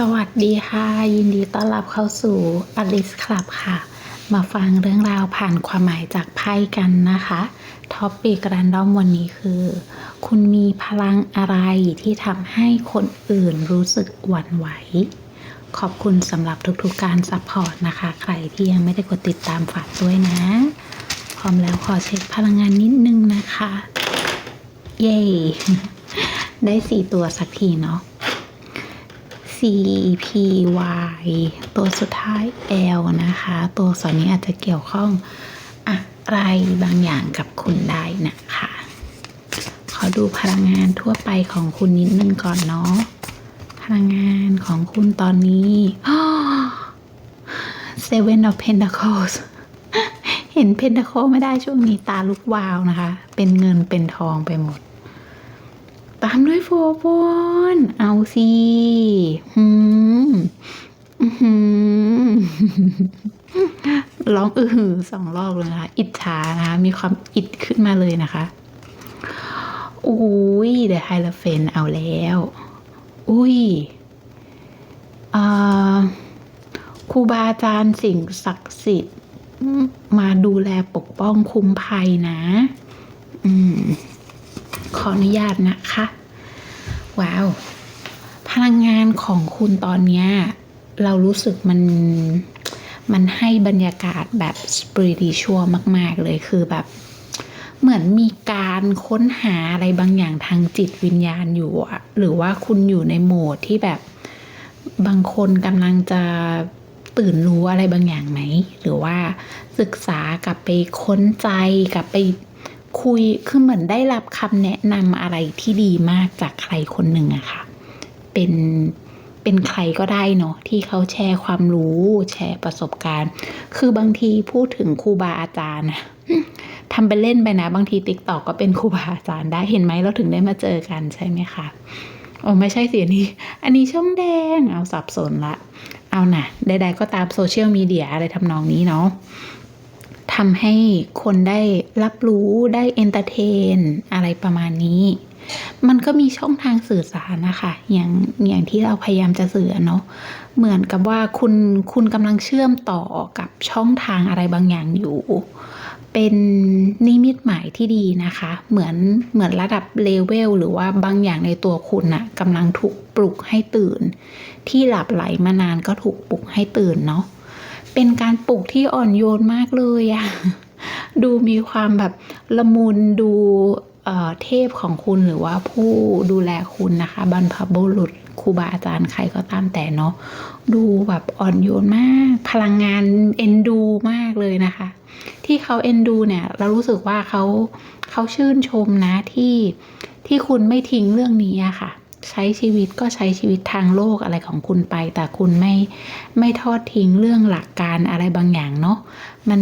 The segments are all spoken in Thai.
สวัสดีค่ะ ยินดีต้อนรับเข้าสู่อลิสคลับค่ะ มาฟังเรื่องราวผ่านความหมายจากไพ่กันนะคะท็อปปิกแรนดอมวันนี้คือ คุณมีพลังอะไรที่ทำให้คนอื่นรู้สึกหวั่นไหว ขอบคุณสำหรับทุกๆการซัพพอร์ตนะคะ ใครที่ยังไม่ได้กดติดตามฝากด้วยนะ พร้อมแล้วขอเช็คพลังงานนิดนึงนะคะ เย้ได้สี่ตัวสักทีเนาะ C P Y ตัวสุดท้าย L นะคะ ตัวสอนนี้อาจจะเกี่ยวข้องอะไรบางอย่างกับคุณได้นะคะ ขอดูพลังงานทั่วไปของคุณนิดนึงก่อนเนาะ พลังงานของคุณตอนนี้ Seven of Pentacles เห็นเพน t า c คไม่ได้ช่วงนี้ตาลุกวาวนะคะ เป็นเงินเป็นทองไปหมด ตามด้วยโฟบอนเอาสิหืมอื้อหือร้องอือหือสองรอบเลยนะคะ อิจฉานะคะ มีความอิดขึ้นมาเลยนะคะอุ้ยเดอะไฮลเฟนเอาแล้ว อุ้ยครูบาอาจารย์สิ่งศักดิ์สิทธิ์ มาดูแลปกป้องคุ้มภัยนะ อืม ขออนุญาตนะคะ ว้าว พลังงานของคุณตอนนี้เรารู้สึกมันมันให้บรรยากาศแบบสปริติชัวมาก ๆ เลยคือแบบ เหมือนมีการค้นหาอะไรบางอย่างทางจิตวิญญาณอยู่อะหรือว่าคุณอยู่ในโหมดที่แบบบางคนกำลังจะตื่นรู้อะไรบางอย่างไหม หรือว่าศึกษากลับไปค้นใจกลับไป คุยคือเหมือนได้รับคำแนะนำอะไรที่ดีมากจากใครคนหนึ่งอะค่ะ เป็นเป็นใครก็ได้เนาะที่เขาแชร์ความรู้แชร์ประสบการณ์ คือบางทีพูดถึงครูบาอาจารย์ทำไปเล่นไปนะ บางทีติ๊กตอกก็เป็นครูบาอาจารย์ได้เห็นไหมเราถึงได้มาเจอกันใช่ไหมคะโอ้ไม่ใช่เสียนี้ อันนี้ช่องแดงเอาสับสนละ เอานะใด ๆ ก็ตามโซเชียลมีเดียอะไรทำนองนี้เนาะ ทำให้คนได้รับรู้ได้เอนเตอร์เทน อะไรประมาณนี้ มันก็มีช่องทางสื่อสารนะคะอย่างอย่างที่เราพยายามจะสื่อเนาะเหมือนกับว่าคุณคุณกำลังเชื่อมต่อกับช่องทางอะไรบางอย่างอยู่ เป็นนิมิตหมายที่ดีนะคะ เหมือนเหมือนระดับเลเวลหรือว่าบางอย่างในตัวคุณนะ่ะกำลังถูกปลุกให้ตื่น ที่หลับไหลมานานก็ถูกปลุกให้ตื่นเนาะ เป็นการปลุกที่อ่อนโยนมากเลยอะดูมีความแบบละมุนดูเอ่อเทพของคุณหรือว่าผู้ดูแลคุณนะคะ บรรพบุรุษครูบาอาจารย์ใครก็ตามแต่เนาะดูแบบอ่อนโยนมาก พลังงานเอ็นดูมากเลยนะคะ ที่เขาเอ็นดูเนี่ย เรารู้สึกว่าเขาเขาชื่นชมนะที่ที่คุณไม่ทิ้งเรื่องนี้อะค่ะ ช้ชีวิตก็ใช้ชีวิตทางโลกอะไรของคุณไป แต่คุณไม่ไม่ทอดทิ้งเรื่องหลักการอะไรบางอย่างเนาะมัน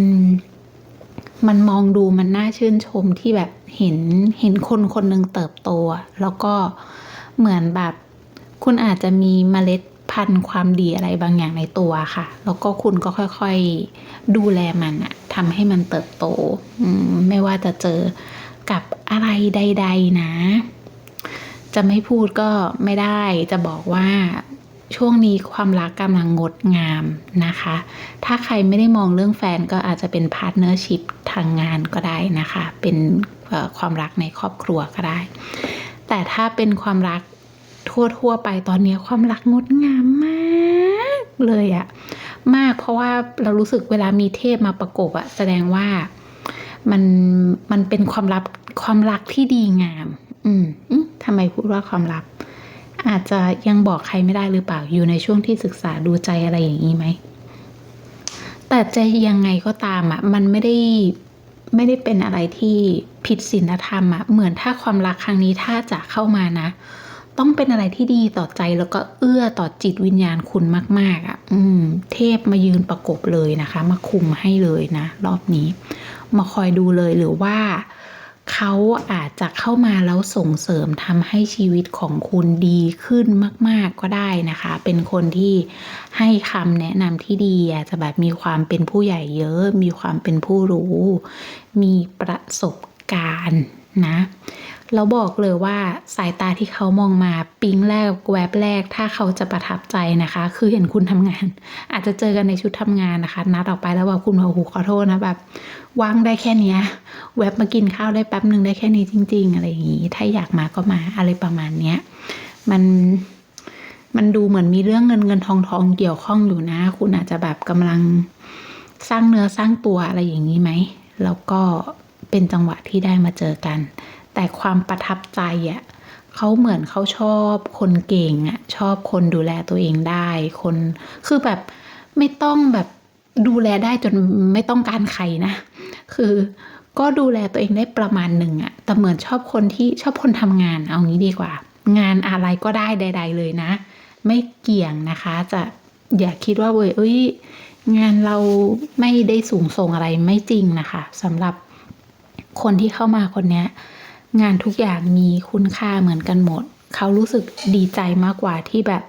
มันมองดูมันน่าชื่นชมที่แบบเห็นเห็นคนคนหนึ่งเติบโต แล้วก็เหมือนแบบคุณอาจจะมีเมล็ดพันธุ์ความดีอะไรบางอย่างในตัวค่ะ แล้วก็คุณก็ค่อยๆดูแลมันอะทำให้มันเติบโตมไม่ว่าจะเจอกับอะไรใด ๆ นะ จะไม่พูดก็ไม่ได้ จะบอกว่าช่วงนี้ความรักกำลังงดงามนะคะ ถ้าใครไม่ได้มองเรื่องแฟนก็อาจจะเป็นพาร์ทเนอร์ชิพทางงานก็ได้นะคะ เป็นความรักในครอบครัวก็ได้ แต่ถ้าเป็นความรักทั่วๆไปตอนนี้ความรักงดงามมากเลยอะมากเพราะว่าเรารู้สึกเวลามีเทพมาประกบอะแสดงว่ามันมันเป็นความรักความรักที่ดีงาม อืมทำไมพูดว่าความรักอาจจะยังบอกใครไม่ได้หรือเปล่า อยู่ในช่วงที่ศึกษาดูใจอะไรอย่างนี้ไหม แต่จะยังไงก็ตามอะ มันไม่ได้ไม่ได้เป็นอะไรที่ผิดศีลธรรมอะ เหมือนถ้าความรักครั้งนี้ถ้าจะเข้ามานะ ต้องเป็นอะไรที่ดีต่อใจแล้วก็เอื้อต่อจิตวิญญาณคุณมาก ๆอะ อืม เทพมายืนประกบเลยนะคะ มาคุมให้เลยนะ รอบนี้ มาคอยดูเลยหรือว่า เขาอาจจะเข้ามาแล้วส่งเสริมทำให้ชีวิตของคุณดีขึ้นมาก ๆก็ได้นะคะ เป็นคนที่ให้คำแนะนำที่ดีอาจจะแบบมีความเป็นผู้ใหญ่เยอะ มีความเป็นผู้รู้ มีประสบการณ์นะ แล้วบอกเลยว่าสายตาที่เขามองมาปิ๊งแรกแวบแรก ถ้าเขาจะประทับใจนะคะ คือเห็นคุณทำงาน อาจจะเจอกันในชุดทำงานนะคะ นัดออกไปแล้วบอกคุณว่าโอ้โหขอโทษนะแบบว่างได้แค่เนี้ยแวบมากินข้าวได้แป๊บหนึ่งได้แค่นี้จริง ๆ อะไรอย่างงี้ถ้าอยากมาก็มาอะไรประมาณเนี้ยมันมันดูเหมือนมีเรื่องเงินเงินทองทองเกี่ยวข้องอยู่นะ คุณอาจจะแบบกำลังสร้างเนื้อสร้างตัวอะไรอย่างนี้ไหมแล้วก็เป็นจังหวะที่ได้มาเจอกัน แต่ความประทับใจอะ่ะเขาเหมือนเขาชอบคนเก่งอะ่ะชอบคนดูแลตัวเองได้คนคือแบบไม่ต้องแบบดูแลได้จนไม่ต้องการใครนะ คือก็ดูแลตัวเองได้ประมาณหนึ่งอะแต่เหมือนชอบคนที่ชอบคนทำงานเอางี้ดีกว่า งานอะไรก็ได้ใด ๆ เลยนะ ไม่เกี่ยงนะคะ จะอย่าคิดว่าเว้ยเอ้ยงานเราไม่ได้สูงส่งอะไรไม่จริงนะคะสำหรับคนที่เข้ามาคนเนี้ย งานทุกอย่างมีคุณค่าเหมือนกันหมด เขารู้สึกดีใจมากกว่าที่แบบ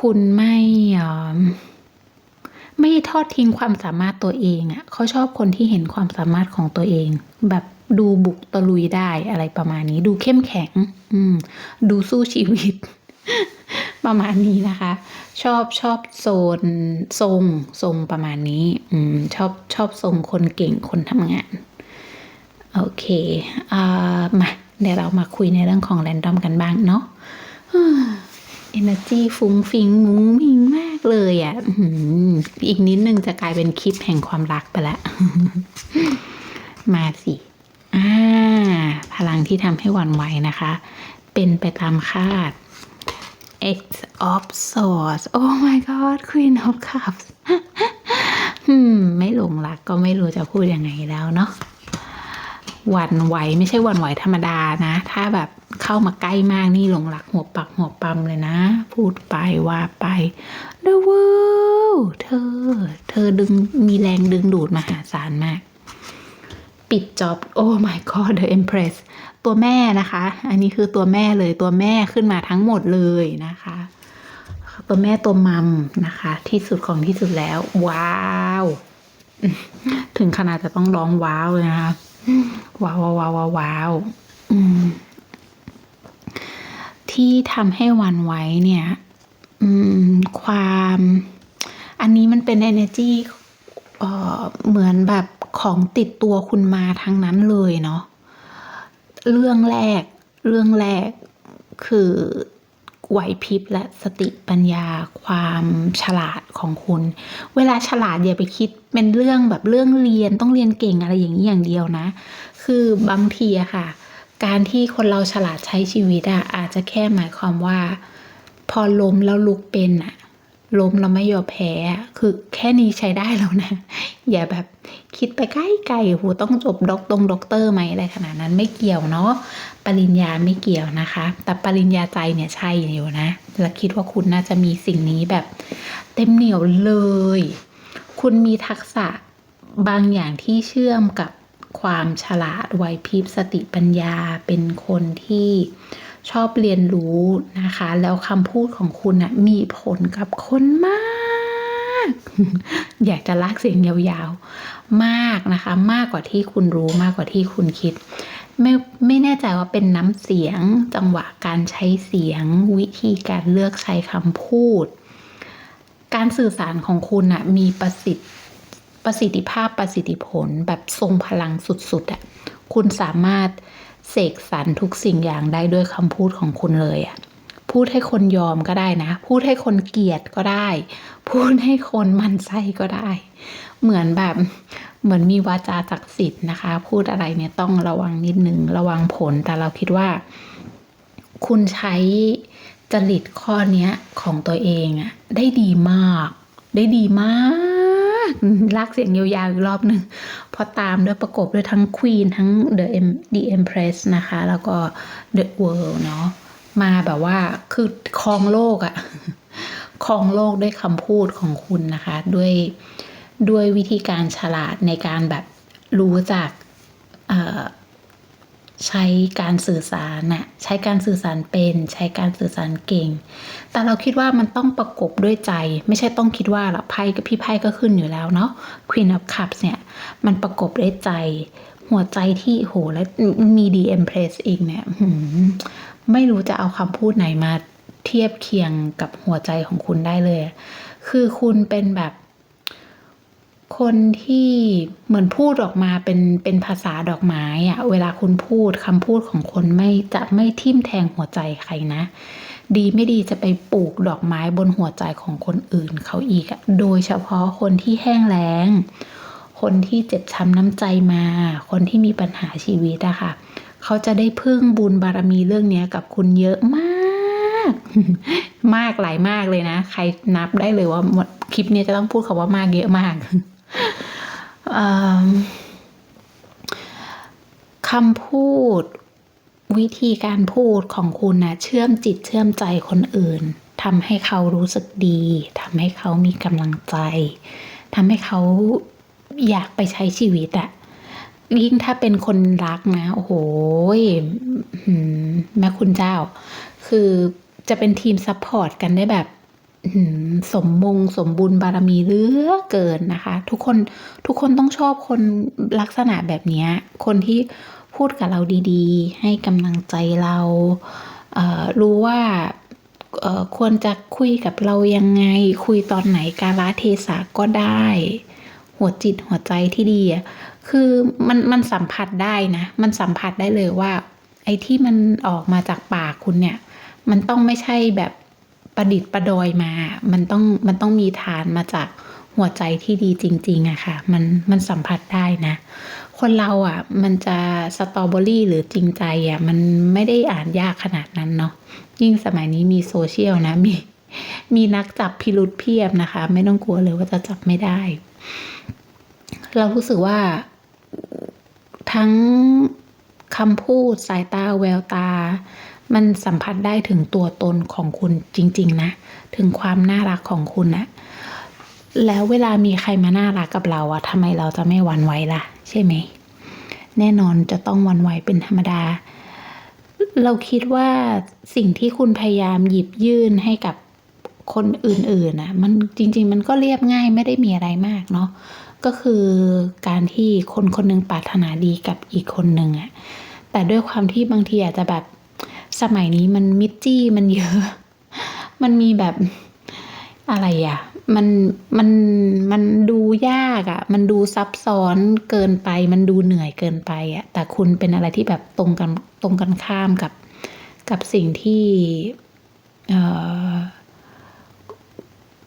คุณไม่ไม่ทอดทิ้งความสามารถตัวเองอะ่ะเขาชอบคนที่เห็นความสามารถของตัวเอง แบบดูบุกตะลุยได้อะไรประมาณนี้ ดูเข้มแข็ง อืม ดูสู้ชีวิต ประมาณนี้นะคะ ชอบชอบโซนทรงทรงประมาณนี้ อืม ชอบชอบทรงคนเก่งคนทำงาน โอเคอ่ามาเดี๋ยวเรามาคุยในเรื่องของแรนดอมกันบ้างเนาะ Energy ฟุ้งฟิงมุ้งมิงมากเลยอะ่ะอีกนิดนึงจะกลายเป็นคลิปแห่งความรักไปละ มาสิ อ่า พลังที่ทำให้หวั่นไหวนะคะ เป็นไปตามคาด X of Swords Oh my god Queen of Cups ไม่หลงรักก็ไม่รู้จะพูดยังไงแล้วเนาะ หวั่นไหวไม่ใช่หวั่นไหวธรรมดานะ ถ้าแบบเข้ามาใกล้มากนี่หลงรักหัวปักหัวปั๊มเลยนะ พูดไปว่าไป The world เธอ เธอดึงมีแรงดึงดูดมหาศาลมาก ปิดจ็อบโอ้ my god the empress ตัวแม่นะคะ อันนี้คือตัวแม่เลยตัวแม่ขึ้นมาทั้งหมดเลยนะคะ ตัวแม่ตัวมัมนะคะ ที่สุดของที่สุดแล้ว ว้าว ถึงขนาดจะต้องร้องว้าวเลยนะคะ ว้าวว้าวว้าวว้าวที่ทำให้วันไหวเนี่ยความอันนี้มันเป็น energy เอ่อเหมือนแบบของติดตัวคุณมาทั้งนั้นเลยเนาะเรื่องแรกเรื่องแรกคือ ไหวพริบและสติปัญญาความฉลาดของคุณ เวลาฉลาดอย่าไปคิดเป็นเรื่องแบบเรื่องเรียนต้องเรียนเก่งอะไรอย่างนี้อย่างเดียวนะ คือบางทีอะค่ะ การที่คนเราฉลาดใช้ชีวิตอะอาจจะแค่หมายความว่า พอล้มแล้วลุกเป็นอะ ล้มแล้วไม่ยอมแพ้คือแค่นี้ใช้ได้แล้วนะ อย่าแบบคิดไปใกล้ไกลโหต้องจบด็อกตรงด็อกเตอร์ไหมอะไรขนาดนั้นไม่เกี่ยวเนาะปริญญาไม่เกี่ยวนะคะ แต่ปริญญาใจเนี่ยใช่อยู่นะและคิดว่าคุณน่าจะมีสิ่งนี้แบบเต็มเหนียวเลย คุณมีทักษะบางอย่างที่เชื่อมกับความฉลาดไวพริบสติปัญญาเป็นคนที่ ชอบเรียนรู้นะคะ แล้วคำพูดของคุณนะมีผลกับคนมาก อยากจะลากเสียงยาวๆ มากนะคะ มากกว่าที่คุณรู้มากกว่าที่คุณคิด ไม่ไม่แน่ใจว่าเป็นน้ำเสียงจังหวะการใช้เสียงวิธีการเลือกใช้คำพูด การสื่อสารของคุณอะมีประสิทธิประสิทธิภาพประสิทธิผลแบบทรงพลังสุดๆอะคุณสามารถ เสกสรรทุกสิ่งอย่างได้ด้วยคำพูดของคุณเลยอะพูดให้คนยอมก็ได้นะ พูดให้คนเกลียดก็ได้ พูดให้คนมันไส้ก็ได้ เหมือนแบบเหมือนมีวาจาศักดิ์สิทธิ์นะคะ พูดอะไรเนี่ยต้องระวังนิดนึงระวังผลแต่เราคิดว่า คุณใช้จริตข้อเนี้ยของตัวเองอะได้ดีมาก ได้ดีมาก ลากเสียงยาวๆอีกรอบหนึ่งพอตามด้วยประกบด้วยทั้ง Queen ทั้ง The M The Empress นะคะ แล้วก็ The World เนาะมาแบบว่าคือครองโลกอะครองโลกด้วยคำพูดของคุณนะคะ ด้วยด้วยวิธีการฉลาดในการแบบรู้จักเอ่อ ใช้การสื่อสารน่ะใช้การสื่อสารเป็น ใช้การสื่อสารเก่ง แต่เราคิดว่ามันต้องประกบด้วยใจ ไม่ใช่ต้องคิดว่าหรอกไพ่กับพี่ไพ่ก็ขึ้นอยู่แล้วเนาะ Queen of Cups เนี่ย มันประกบด้วยใจ หัวใจที่โหและมี DM Press อีกเนี่ยหืมไม่รู้จะเอาคำพูดไหนมาเทียบเคียงกับหัวใจของคุณได้เลย คือคุณเป็นแบบ คนที่เหมือนพูดออกมาเป็นเป็นภาษาดอกไม้อะเวลาคุณพูดคำพูดของคนไม่จะไม่ทิ่มแทงหัวใจใครนะ ดีไม่ดีจะไปปลูกดอกไม้บนหัวใจของคนอื่นเขาอีกโดยเฉพาะคนที่แห้งแล้ง คนที่เจ็บช้ำน้ำใจมา คนที่มีปัญหาชีวิตอะค่ะ เขาจะได้พึ่งบุญบารมีเรื่องนี้กับคุณเยอะมาก มากหลายมากเลยนะ ใครนับได้เลยว่าคลิปนี้จะต้องพูดคำว่ามากเยอะมาก คำพูดวิธีการพูดของคุณนะเชื่อมจิตเชื่อมใจคนอื่นทำให้เขารู้สึกดีทำให้เขามีกำลังใจทำให้เขาอยากไปใช้ชีวิตอะยิ่งถ้าเป็นคนรักนะ โอ้โหแม่คุณเจ้า คือจะเป็นทีมซัพพอร์ตกันได้แบบ สมมงสมบุญบารมีเลือเกินนะคะ ทุกคนทุกคนต้องชอบคนลักษณะแบบนี้คนที่พูดกับเราดีๆ ให้กำลังใจเราเรู้ว่าควรจะคุยกับเรายังไง คุยตอนไหนกาลเทศะก็ได้ หัวจิตหัวใจที่ดีคือมันมันสัมผัสได้นะ มันสัมผัสได้เลยว่า ไอ้ที่มันออกมาจากปากคุณเนี่ย มันต้องไม่ใช่แบบ ประดิษฐ์ประดอยมา มันต้องมันต้องมีฐานมาจากหัวใจที่ดีจริงๆอะค่ะ มันมันสัมผัสได้นะ คนเราอะ่ะมันจะสตรอเบอรี่หรือจริงใจอะมันไม่ได้อ่านยากขนาดนั้นเนาะยิ่งสมัยนี้มีโซเชียลนะมีมีนักจับพิรุษเพียบนะคะ ไม่ต้องกลัวเลยว่าจะจับไม่ได้ เรารู้สึกว่าทั้งคำพูดสายตาแววตา มันสัมผัสได้ถึงตัวตนของคุณจริง ๆ นะ ถึงความน่ารักของคุณนะแล้วเวลามีใครมาน่ารักกับเราอะทำไมเราจะไม่หวั่นไหวล่ะ ใช่ไหม แน่นอนจะต้องหวั่นไหวเป็นธรรมดา เราคิดว่าสิ่งที่คุณพยายามหยิบยื่นให้กับคนอื่นๆนะมันจริง ๆ มันก็เรียบง่ายไม่ได้มีอะไรมากเนาะก็คือการที่คนคนหนึงปรารถนาดีกับอีกคนหนึ่งอะแต่ด้วยความที่บางทีอาจจะแบบ สมัยนี้มันมิดจี้มันเยอะ มันมีแบบอะไรอะมันมันมันดูยากอะมันดูซับซ้อนเกินไป มันดูเหนื่อยเกินไปอะแต่คุณเป็นอะไรที่แบบตรงกันตรงกันข้ามกับกับสิ่งที่เ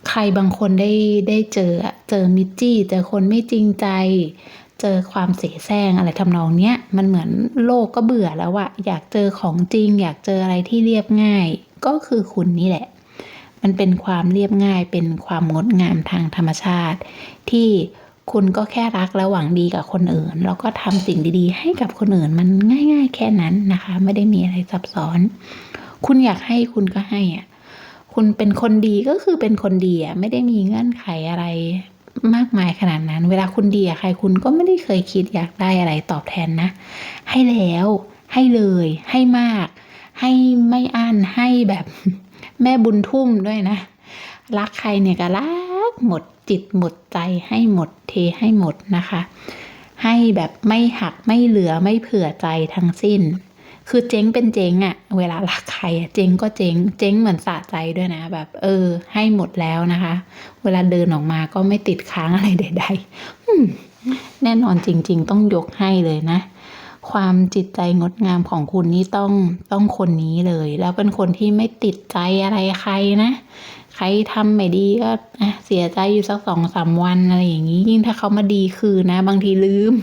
ใครบางคนได้ได้เจอเจอมิจจี้เจอคนไม่จริงใจ เจอความเสแสร้งอะไรทำนองเนี้ยมันเหมือนโลกก็เบื่อแล้วอะอยากเจอของจริง อยากเจออะไรที่เรียบง่าย ก็คือคุณนี่แหละ มันเป็นความเรียบง่ายเป็นความงดงามทางธรรมชาติ ที่คุณก็แค่รักและหวังดีกับคนอื่น แล้วก็ทำสิ่งดีๆ ให้กับคนอื่นมันง่าย ๆ แค่นั้นนะคะ ไม่ได้มีอะไรซับซ้อน คุณอยากให้คุณก็ให้อะคุณเป็นคนดีก็คือเป็นคนดีอะไม่ได้มีเงื่อนไขอะไร มากมายขนาดนั้น เวลาคุณดีอะใครคุณก็ไม่ได้เคยคิดอยากได้อะไรตอบแทนนะ ให้แล้ว ให้เลย ให้มาก ให้ไม่อั้นให้แบบแม่บุญทุ่มด้วยนะ รักใครเนี่ยก็รักหมดจิตหมดใจให้หมดเทให้หมดนะคะ ให้แบบไม่หักไม่เหลือไม่เผื่อใจทั้งสิ้น คือเจ๊งเป็นเจ๊งอะเวลารักใครอะเจ๊งก็เจ๊งเจ๊งเหมือนสะใจด้วยนะ แบบ เออ ให้หมดแล้วนะคะ เวลาเดินออกมาก็ไม่ติดค้างอะไรใดๆแน่นอนจริง ๆ ต้องยกให้เลยนะ ความจิตใจงดงามของคุณนี่ต้องต้องคนนี้เลย แล้วเป็นคนที่ไม่ติดใจอะไรใครนะใครทำไม่ดีก็เสียใจอยู่สักสองสามวันอะไรอย่างนี้ยิ่งถ้าเขามาดีคืนนะ บางทีลืม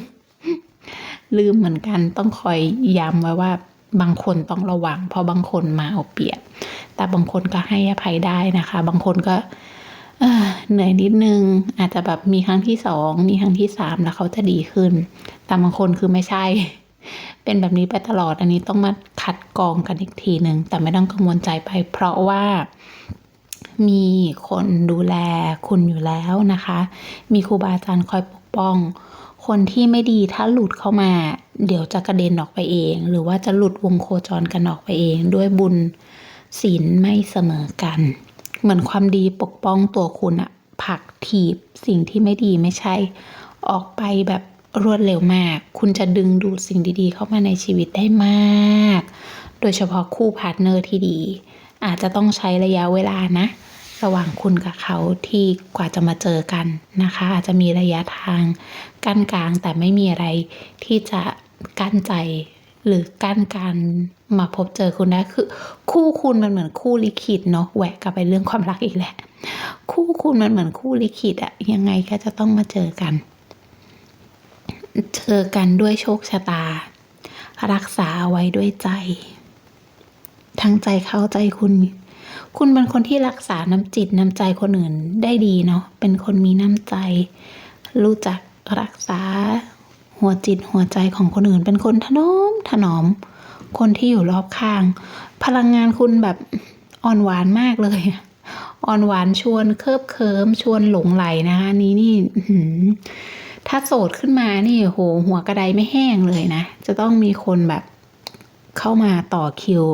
ลืมเหมือนกันต้องคอยย้ำไว้ว่าบางคนต้องระวัง เพราะบางคนมาเอาเปรียบ แต่บางคนก็ให้อภัยได้นะคะ บางคนก็เหนื่อยนิดนึง อาจจะแบบมีครั้งที่สองมีครั้งที่สามแล้วเขาจะดีขึ้น แต่บางคนคือไม่ใช่ เป็นแบบนี้ไปตลอดอันนี้ต้องมาคัดกรองกันอีกทีหนึ่งแต่ไม่ต้องกังวลใจไป เพราะว่ามีคนดูแลคุณอยู่แล้วนะคะ มีครูบาอาจารย์คอยปกป้อง คนที่ไม่ดีถ้าหลุดเข้ามา เดี๋ยวจะกระเด็นออกไปเอง หรือว่าจะหลุดวงโคจรกันออกไปเอง ด้วยบุญศีลไม่เสมอกัน เหมือนความดีปกป้องตัวคุณอะผลักถีบสิ่งที่ไม่ดีไม่ใช่ ออกไปแบบรวดเร็วมาก คุณจะดึงดูดสิ่งดีๆ เข้ามาในชีวิตได้มาก โดยเฉพาะคู่พาร์ทเนอร์ที่ดี อาจจะต้องใช้ระยะเวลานะ ระหว่างคุณกับเขาที่กว่าจะมาเจอกันนะคะ อาจจะมีระยะทางกั้นกลางแต่ไม่มีอะไรที่จะกั้นใจหรือกั้นการมาพบเจอคุณได้คือ คู่คุณมันเหมือนคู่ลิขิตเนาะแหวกกลับไปเรื่องความรักอีกแหละ คู่คุณมันเหมือนคู่ลิขิตอะยังไงก็จะต้องมาเจอกัน เจอกันด้วยโชคชะตา รักษาเอาไว้ด้วยใจ ทั้งใจเข้าใจคุณ คุณเป็นคนที่รักษาน้ำจิตน้ำใจคนอื่นได้ดีเนาะเป็นคนมีน้ำใจ รู้จักรักษา หัวจิตหัวใจของคนอื่น เป็นคนถนอมถนอม คนที่อยู่รอบข้าง พลังงานคุณแบบอ่อนหวานมากเลยอ่อนหวานชวนเคิบเคิมชวนหลงไหลนะคะนี้นี่ถ้าโสดขึ้นมานี่โหหัวกระไดไม่แห้งเลยนะ จะต้องมีคนแบบเข้ามาต่อคิว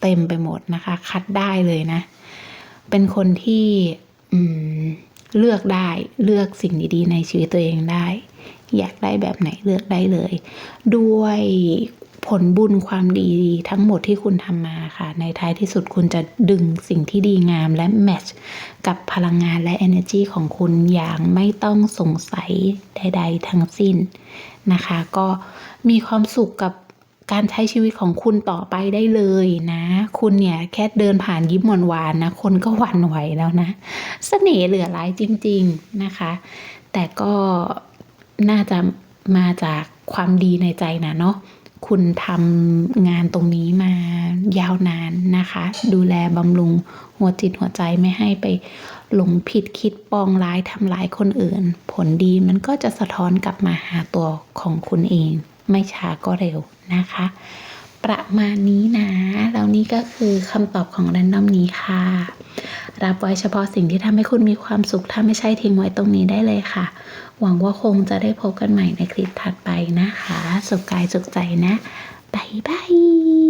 เต็มไปหมดนะคะ คัดได้เลยนะ เป็นคนที่เลือกได้เลือกสิ่งดีๆ ในชีวิตตัวเองได้ อยากได้แบบไหนเลือกได้เลย ด้วยผลบุญความดีทั้งหมดที่คุณทำมาค่ะ ในท้ายที่สุดคุณจะดึงสิ่งที่ดีงามและแมทช์กับพลังงานและ energy ของคุณอย่างไม่ต้องสงสัยใด ๆ ทั้งสิ้นนะคะ ก็มีความสุขกับ การใช้ชีวิตของคุณต่อไปได้เลยนะ คุณเนี่ยแค่เดินผ่านยิ้มหวานๆนะ คนก็หวั่นไหวแล้วนะเสน่ห์เหลือหลายจริง ๆนะคะ แต่ก็น่าจะมาจากความดีในใจนะเนาะคุณทำงานตรงนี้มายาวนานนะคะ ดูแลบำรุงหัวจิตหัวใจไม่ให้ไปหลงผิดคิดปองร้ายทำร้ายคนอื่น ผลดีมันก็จะสะท้อนกลับมาหาตัวของคุณเอง ไม่ช้าก็เร็วนะคะ ประมาณนี้นะแล้วนี่ก็คือคำตอบของแรนดอมนี้ค่ะ รับไว้เฉพาะสิ่งที่ทำให้คุณมีความสุข ถ้าไม่ใช่ทิ้งไว้ตรงนี้ได้เลยค่ะ หวังว่าคงจะได้พบกันใหม่ในคลิปถัดไปนะคะ สุขกายสุขใจนะบายบาย